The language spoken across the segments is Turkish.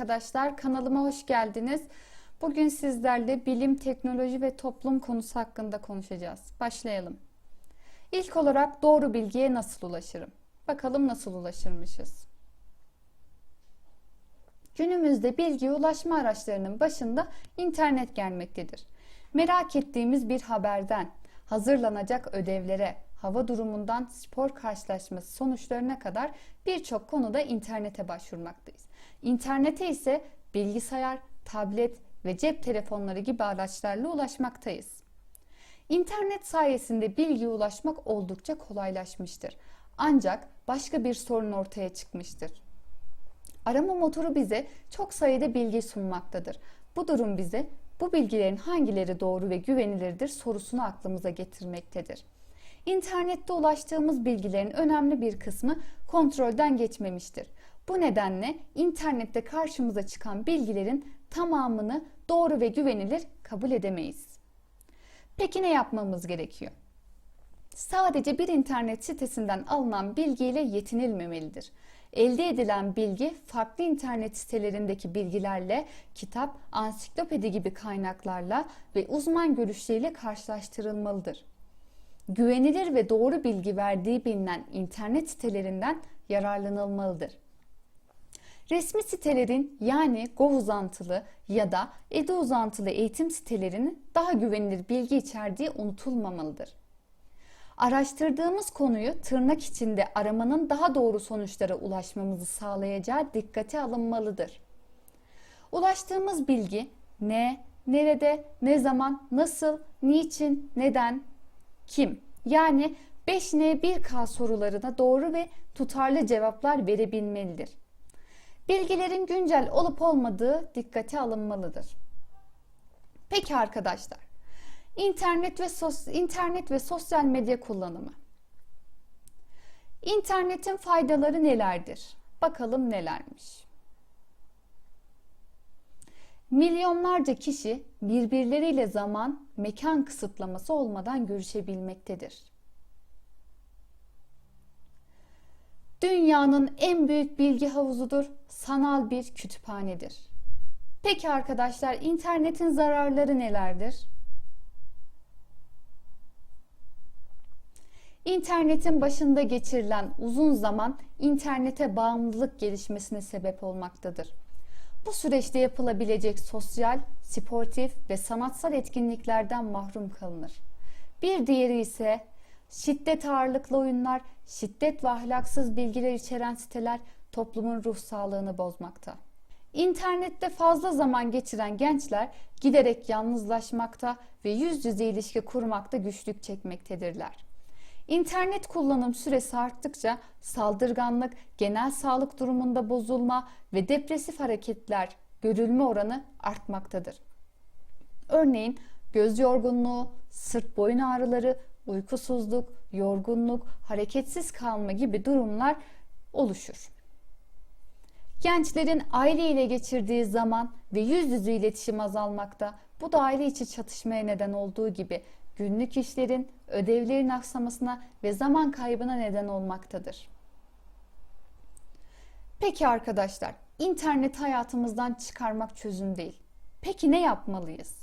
arkadaşlar. Kanalıma hoş geldiniz. Bugün sizlerle bilim, teknoloji ve toplum konusu hakkında konuşacağız. Başlayalım. İlk olarak doğru bilgiye nasıl ulaşırım? Bakalım nasıl ulaşırmışız? Günümüzde bilgiye ulaşma araçlarının başında internet gelmektedir. Merak ettiğimiz bir haberden, hazırlanacak ödevlere, hava durumundan spor karşılaşması sonuçlarına kadar birçok konuda internete başvurmaktayız. İnternete ise bilgisayar, tablet ve cep telefonları gibi araçlarla ulaşmaktayız. İnternet sayesinde bilgiye ulaşmak oldukça kolaylaşmıştır. Ancak başka bir sorun ortaya çıkmıştır. Arama motoru bize çok sayıda bilgi sunmaktadır. Bu durum bize bu bilgilerin hangileri doğru ve güvenilirdir sorusunu aklımıza getirmektedir. İnternette ulaştığımız bilgilerin önemli bir kısmı kontrolden geçmemiştir. Bu nedenle internette karşımıza çıkan bilgilerin tamamını doğru ve güvenilir kabul edemeyiz. Peki ne yapmamız gerekiyor? Sadece bir internet sitesinden alınan bilgiyle yetinilmemelidir. Elde edilen bilgi farklı internet sitelerindeki bilgilerle, kitap, ansiklopedi gibi kaynaklarla ve uzman görüşleriyle karşılaştırılmalıdır. Güvenilir ve doğru bilgi verdiği bilinen internet sitelerinden yararlanılmalıdır. Resmi sitelerin yani Gov uzantılı ya da EDU uzantılı eğitim sitelerinin daha güvenilir bilgi içerdiği unutulmamalıdır. Araştırdığımız konuyu tırnak içinde aramanın daha doğru sonuçlara ulaşmamızı sağlayacağı dikkate alınmalıdır. Ulaştığımız bilgi ne, nerede, ne zaman, nasıl, niçin, neden, kim? Yani 5N 1K sorularına doğru ve tutarlı cevaplar verebilmelidir. Bilgilerin güncel olup olmadığı dikkate alınmalıdır. Peki arkadaşlar, internet ve sos internet ve sosyal medya kullanımı. İnternetin faydaları nelerdir? Bakalım nelermiş. Milyonlarca kişi birbirleriyle zaman, mekan kısıtlaması olmadan görüşebilmektedir. Dünyanın en büyük bilgi havuzudur, sanal bir kütüphanedir. Peki arkadaşlar, internetin zararları nelerdir? İnternetin başında geçirilen uzun zaman internete bağımlılık gelişmesine sebep olmaktadır. Bu süreçte yapılabilecek sosyal, sportif ve sanatsal etkinliklerden mahrum kalınır. Bir diğeri ise şiddet ağırlıklı oyunlar, şiddet ve ahlaksız bilgiler içeren siteler toplumun ruh sağlığını bozmakta. İnternette fazla zaman geçiren gençler giderek yalnızlaşmakta ve yüz yüze ilişki kurmakta güçlük çekmektedirler. İnternet kullanım süresi arttıkça saldırganlık, genel sağlık durumunda bozulma ve depresif hareketler görülme oranı artmaktadır. Örneğin göz yorgunluğu, sırt boyun ağrıları, uykusuzluk, yorgunluk, hareketsiz kalma gibi durumlar oluşur. Gençlerin aile ile geçirdiği zaman ve yüz yüze iletişim azalmakta. Bu da aile içi çatışmaya neden olduğu gibi günlük işlerin, ödevlerin aksamasına ve zaman kaybına neden olmaktadır. Peki arkadaşlar, internet hayatımızdan çıkarmak çözüm değil. Peki ne yapmalıyız?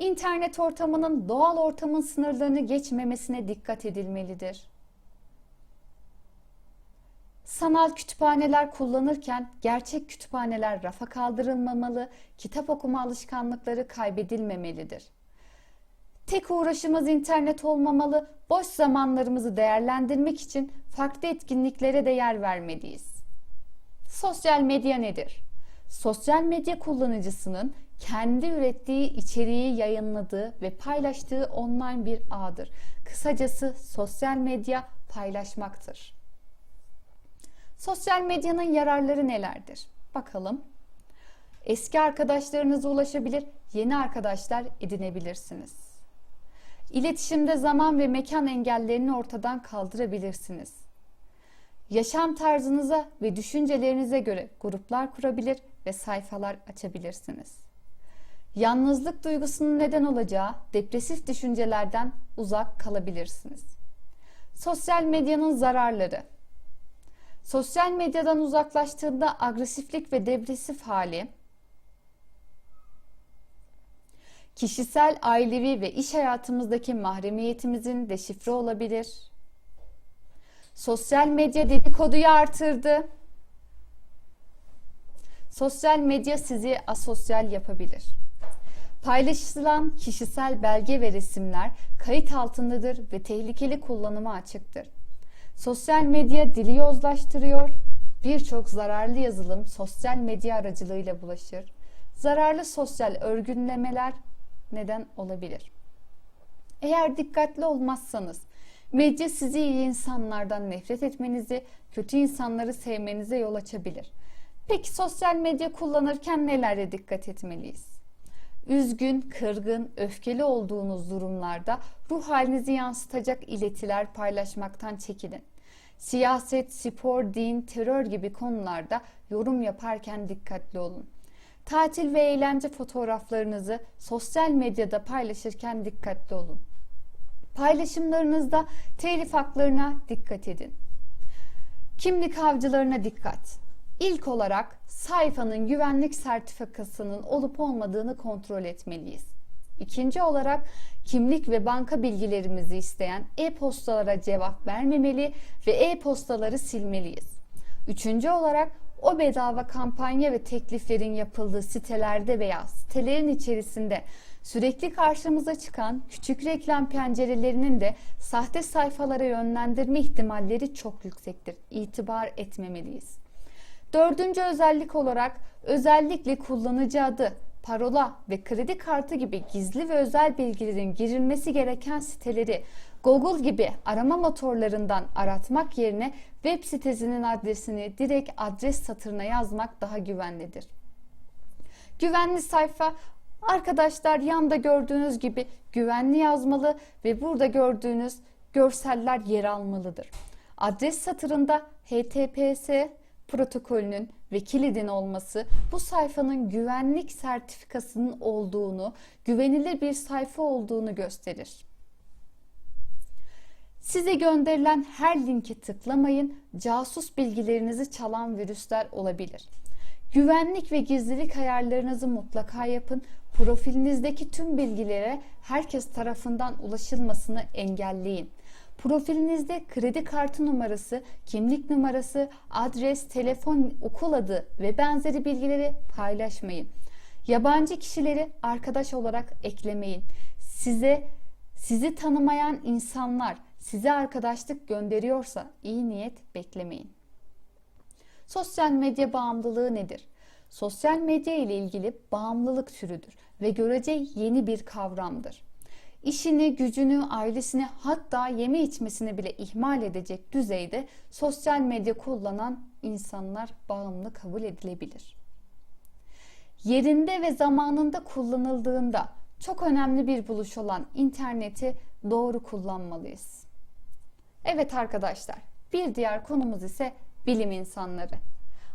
İnternet ortamının doğal ortamın sınırlarını geçmemesine dikkat edilmelidir. Sanal kütüphaneler kullanırken gerçek kütüphaneler rafa kaldırılmamalı, kitap okuma alışkanlıkları kaybedilmemelidir. Tek uğraşımız internet olmamalı, boş zamanlarımızı değerlendirmek için farklı etkinliklere de yer vermeliyiz. Sosyal medya nedir? Sosyal medya kullanıcısının kendi ürettiği içeriği yayınladığı ve paylaştığı online bir ağdır. Kısacası sosyal medya paylaşmaktır. Sosyal medyanın yararları nelerdir? Bakalım. Eski arkadaşlarınıza ulaşabilir, yeni arkadaşlar edinebilirsiniz. İletişimde zaman ve mekan engellerini ortadan kaldırabilirsiniz. Yaşam tarzınıza ve düşüncelerinize göre gruplar kurabilir ve sayfalar açabilirsiniz. Yalnızlık duygusunun neden olacağı depresif düşüncelerden uzak kalabilirsiniz. Sosyal medyanın zararları Sosyal medyadan uzaklaştığında agresiflik ve depresif hali, kişisel, ailevi ve iş hayatımızdaki mahremiyetimizin deşifre olabilir. Sosyal medya dedikoduyu artırdı. Sosyal medya sizi asosyal yapabilir. Paylaşılan kişisel belge ve resimler kayıt altındadır ve tehlikeli kullanıma açıktır. Sosyal medya dili yozlaştırıyor. Birçok zararlı yazılım sosyal medya aracılığıyla bulaşır. Zararlı sosyal örgünlemeler neden olabilir. Eğer dikkatli olmazsanız medya sizi iyi insanlardan nefret etmenizi, kötü insanları sevmenize yol açabilir. Peki sosyal medya kullanırken nelere dikkat etmeliyiz? Üzgün, kırgın, öfkeli olduğunuz durumlarda ruh halinizi yansıtacak iletiler paylaşmaktan çekinin. Siyaset, spor, din, terör gibi konularda yorum yaparken dikkatli olun. Tatil ve eğlence fotoğraflarınızı sosyal medyada paylaşırken dikkatli olun. Paylaşımlarınızda telif haklarına dikkat edin. Kimlik avcılarına dikkat. İlk olarak sayfanın güvenlik sertifikasının olup olmadığını kontrol etmeliyiz. İkinci olarak kimlik ve banka bilgilerimizi isteyen e-postalara cevap vermemeli ve e-postaları silmeliyiz. Üçüncü olarak o bedava kampanya ve tekliflerin yapıldığı sitelerde veya sitelerin içerisinde sürekli karşımıza çıkan küçük reklam pencerelerinin de sahte sayfalara yönlendirme ihtimalleri çok yüksektir. İtibar etmemeliyiz. Dördüncü özellik olarak özellikle kullanıcı adı, parola ve kredi kartı gibi gizli ve özel bilgilerin girilmesi gereken siteleri Google gibi arama motorlarından aratmak yerine web sitesinin adresini direkt adres satırına yazmak daha güvenlidir. Güvenli sayfa arkadaşlar yanda gördüğünüz gibi güvenli yazmalı ve burada gördüğünüz görseller yer almalıdır. Adres satırında HTTPS protokolünün ve kilidin olması bu sayfanın güvenlik sertifikasının olduğunu, güvenilir bir sayfa olduğunu gösterir. Size gönderilen her linki tıklamayın. Casus bilgilerinizi çalan virüsler olabilir. Güvenlik ve gizlilik ayarlarınızı mutlaka yapın. Profilinizdeki tüm bilgilere herkes tarafından ulaşılmasını engelleyin. Profilinizde kredi kartı numarası, kimlik numarası, adres, telefon, okul adı ve benzeri bilgileri paylaşmayın. Yabancı kişileri arkadaş olarak eklemeyin. Size sizi tanımayan insanlar size arkadaşlık gönderiyorsa iyi niyet beklemeyin. Sosyal medya bağımlılığı nedir? Sosyal medya ile ilgili bağımlılık türüdür ve görece yeni bir kavramdır. İşini, gücünü, ailesini hatta yeme içmesini bile ihmal edecek düzeyde sosyal medya kullanan insanlar bağımlı kabul edilebilir. Yerinde ve zamanında kullanıldığında çok önemli bir buluş olan interneti doğru kullanmalıyız. Evet arkadaşlar, bir diğer konumuz ise bilim insanları.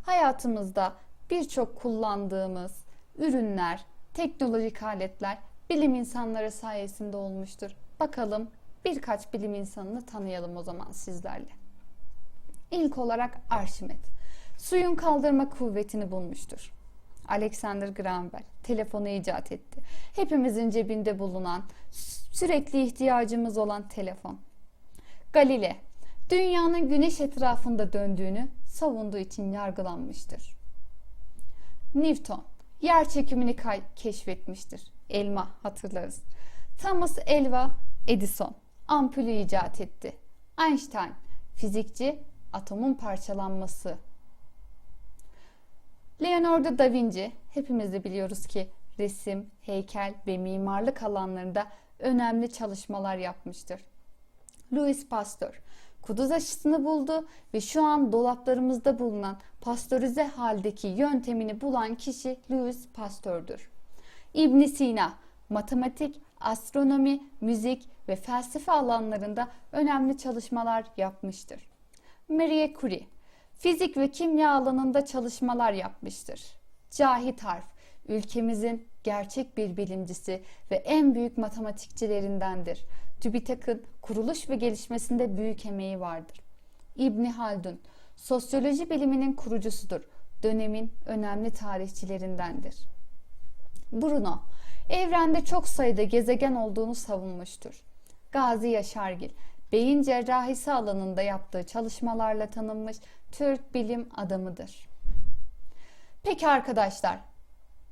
Hayatımızda birçok kullandığımız ürünler, teknolojik aletler bilim insanları sayesinde olmuştur. Bakalım birkaç bilim insanını tanıyalım o zaman sizlerle. İlk olarak Arşimet. Suyun kaldırma kuvvetini bulmuştur. Alexander Graham Bell telefonu icat etti. Hepimizin cebinde bulunan, sürekli ihtiyacımız olan telefon. Galile, dünyanın güneş etrafında döndüğünü savunduğu için yargılanmıştır. Newton, yer çekimini keşfetmiştir. Elma hatırlarız. Thomas Alva Edison ampulü icat etti. Einstein fizikçi atomun parçalanması. Leonardo da Vinci hepimiz de biliyoruz ki resim, heykel ve mimarlık alanlarında önemli çalışmalar yapmıştır. Louis Pasteur kuduz aşısını buldu ve şu an dolaplarımızda bulunan pastörize haldeki yöntemini bulan kişi Louis Pasteur'dür. İbn Sina matematik, astronomi, müzik ve felsefe alanlarında önemli çalışmalar yapmıştır. Marie Curie fizik ve kimya alanında çalışmalar yapmıştır. Cahit Harf ülkemizin gerçek bir bilimcisi ve en büyük matematikçilerindendir. TÜBİTAK'ın kuruluş ve gelişmesinde büyük emeği vardır. İbni Haldun Sosyoloji biliminin kurucusudur. Dönemin önemli tarihçilerindendir. Bruno, evrende çok sayıda gezegen olduğunu savunmuştur. Gazi Yaşargil, beyin cerrahisi alanında yaptığı çalışmalarla tanınmış Türk bilim adamıdır. Peki arkadaşlar,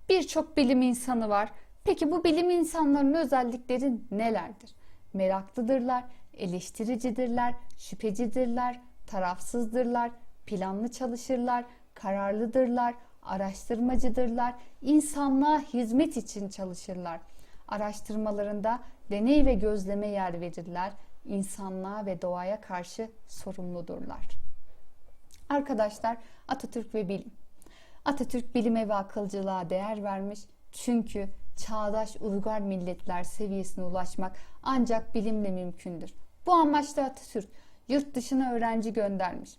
birçok bilim insanı var. Peki bu bilim insanlarının özellikleri nelerdir? Meraklıdırlar, eleştiricidirler, şüphecidirler, tarafsızdırlar, planlı çalışırlar, kararlıdırlar, araştırmacıdırlar, insanlığa hizmet için çalışırlar. Araştırmalarında deney ve gözleme yer verirler, insanlığa ve doğaya karşı sorumludurlar. Arkadaşlar Atatürk ve bilim. Atatürk bilime ve akılcılığa değer vermiş çünkü çağdaş uygar milletler seviyesine ulaşmak ancak bilimle mümkündür. Bu amaçla Atatürk yurt dışına öğrenci göndermiş.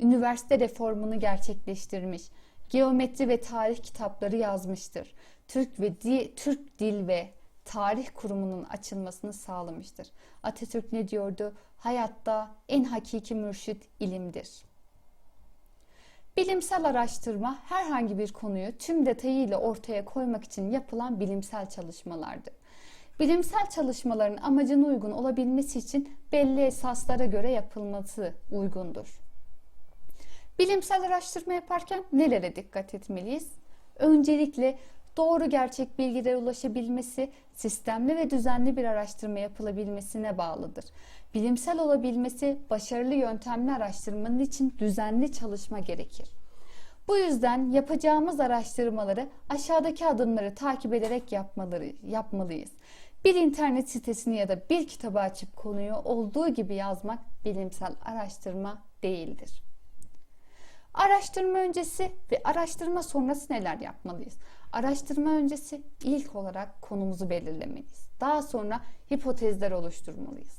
Üniversite reformunu gerçekleştirmiş. Geometri ve tarih kitapları yazmıştır. Türk ve di, Türk Dil ve Tarih Kurumu'nun açılmasını sağlamıştır. Atatürk ne diyordu? Hayatta en hakiki mürşit ilimdir. Bilimsel araştırma herhangi bir konuyu tüm detayıyla ortaya koymak için yapılan bilimsel çalışmalardır. Bilimsel çalışmaların amacına uygun olabilmesi için belli esaslara göre yapılması uygundur. Bilimsel araştırma yaparken nelere dikkat etmeliyiz? Öncelikle doğru gerçek bilgilere ulaşabilmesi, sistemli ve düzenli bir araştırma yapılabilmesine bağlıdır. Bilimsel olabilmesi, başarılı yöntemli araştırmanın için düzenli çalışma gerekir. Bu yüzden yapacağımız araştırmaları aşağıdaki adımları takip ederek yapmaları, yapmalıyız. Bir internet sitesini ya da bir kitabı açıp konuyu olduğu gibi yazmak bilimsel araştırma değildir. Araştırma öncesi ve araştırma sonrası neler yapmalıyız? Araştırma öncesi ilk olarak konumuzu belirlemeliyiz. Daha sonra hipotezler oluşturmalıyız.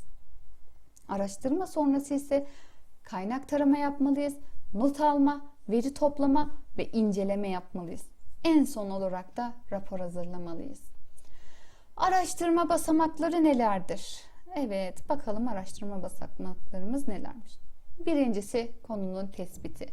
Araştırma sonrası ise kaynak tarama yapmalıyız, not alma, veri toplama ve inceleme yapmalıyız. En son olarak da rapor hazırlamalıyız. Araştırma basamakları nelerdir? Evet, bakalım araştırma basamaklarımız nelermiş? Birincisi konunun tespiti.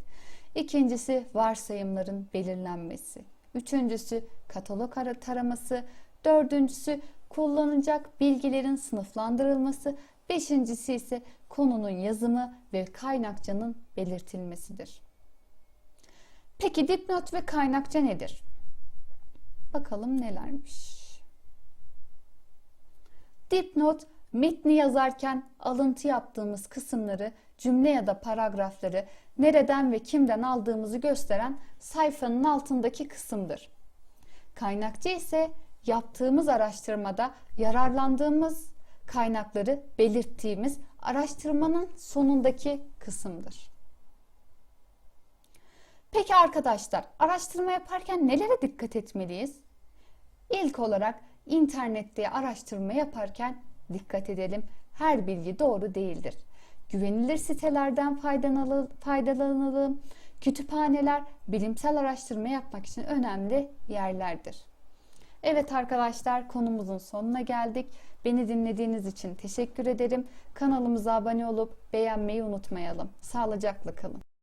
İkincisi varsayımların belirlenmesi. Üçüncüsü katalog taraması. Dördüncüsü kullanılacak bilgilerin sınıflandırılması. Beşincisi ise konunun yazımı ve kaynakçanın belirtilmesidir. Peki dipnot ve kaynakça nedir? Bakalım nelermiş. Dipnot metni yazarken alıntı yaptığımız kısımları, cümle ya da paragrafları nereden ve kimden aldığımızı gösteren sayfanın altındaki kısımdır. Kaynakça ise yaptığımız araştırmada yararlandığımız kaynakları belirttiğimiz araştırmanın sonundaki kısımdır. Peki arkadaşlar, araştırma yaparken nelere dikkat etmeliyiz? İlk olarak internette araştırma yaparken dikkat edelim. Her bilgi doğru değildir. Güvenilir sitelerden faydalanalım. Kütüphaneler bilimsel araştırma yapmak için önemli yerlerdir. Evet arkadaşlar konumuzun sonuna geldik. Beni dinlediğiniz için teşekkür ederim. Kanalımıza abone olup beğenmeyi unutmayalım. Sağlıcakla kalın.